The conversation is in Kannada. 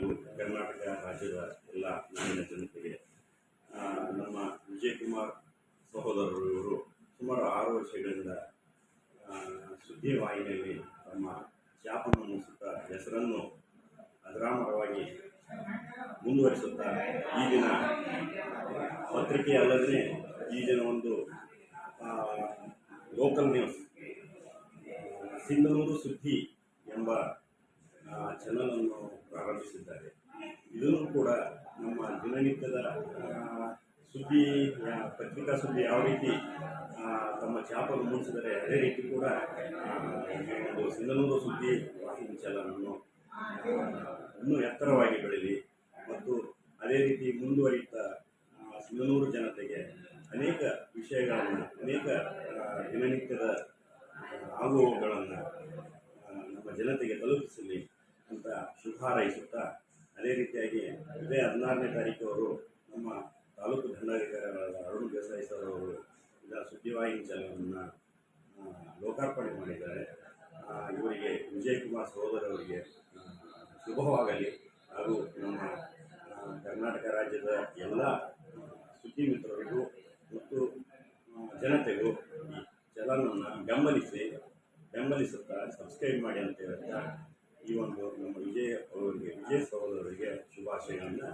ಹಾಗೂ ಕರ್ನಾಟಕ ರಾಜ್ಯದ ಎಲ್ಲ ನಾಡಿನ ಜನತೆಗೆ ನಮ್ಮ ವಿಜಯ್ ಕುಮಾರ್ ಸಹೋದರರು ಇವರು ಸುಮಾರು ಆರು ವರ್ಷಗಳಿಂದ ಸುದ್ದಿವಾಹಿನಿಯಲ್ಲಿ ತಮ್ಮ ಶಾಪನ್ನು ಸುತ್ತ ಹೆಸರನ್ನು ಅಗ್ರಾಮರವಾಗಿ ಮುಂದುವರಿಸುತ್ತಾ ದಿನ ಪತ್ರಿಕೆ ಅಲ್ಲದೆ ದಿನ ಒಂದು ಲೋಕಲ್ ನ್ಯೂಸ್ ಸಿಂಧನೂರು ಸುದ್ದಿ ಎಂಬ ಚಾನಲನ್ನು ಪ್ರಾರಂಭಿಸಿದ್ದಾರೆ. ಇದನ್ನು ಕೂಡ ನಮ್ಮ ದಿನನಿತ್ಯದ ಸುದ್ದಿ ಪತ್ರಿಕಾ ಸುದ್ದಿ ಯಾವ ರೀತಿ ತಮ್ಮ ಚಾಪನ್ನು ಮೂಡಿಸಿದರೆ ಅದೇ ರೀತಿ ಕೂಡ ಒಂದು ಸಿಂಧನೂರು ಸುದ್ದಿ ವಾಹಿನಿ ಚಾನಲನ್ನು ಇನ್ನೂ ಎತ್ತರವಾಗಿ ಬೆಳೀಲಿ ಮತ್ತು ಅದೇ ರೀತಿ ಮುಂದುವರಿಯುತ್ತಾ ಸಿಂಧನೂರು ಜನತೆಗೆ ಅನೇಕ ವಿಷಯಗಳನ್ನು, ಅನೇಕ ದಿನನಿತ್ಯದ ಆಗುವಗಳನ್ನು ನಮ್ಮ ಜನತೆಗೆ ತಲುಪಿಸಲಿ. ಹಾರೈಸುತ್ತಾ ಅದೇ ರೀತಿಯಾಗಿ ಇದೇ ಹದಿನಾರನೇ ತಾರೀಕು ಅವರು ನಮ್ಮ ತಾಲೂಕು ದಂಡಾಧಿಕಾರಿಗಳಾದ ಅರುಣ್ ದೇಸಾಯಿ ಸರ್ ಅವರು ಇದರ ಸುದ್ದಿವಾಹಿನಿ ಚಾನಲನ್ನು ಲೋಕಾರ್ಪಣೆ ಮಾಡಿದ್ದಾರೆ. ಇವರಿಗೆ ವಿಜಯ್ ಕುಮಾರ್ ಆ, ಶುಭವಾಗಲಿ. ಹಾಗೂ ನಮ್ಮ ಕರ್ನಾಟಕ ರಾಜ್ಯದ ಎಲ್ಲ ಸುದ್ದಿ ಮಿತ್ರರಿಗೂ ಮತ್ತು ಜನತೆಗೂ ಈ ಒಂದು ನಮ್ಮ ವಿಜಯ್ ಅವರಿಗೆ ವಿಜಯ್ ಸಹೋದರರಿಗೆ ಶುಭಾಶಯಗಳನ್ನು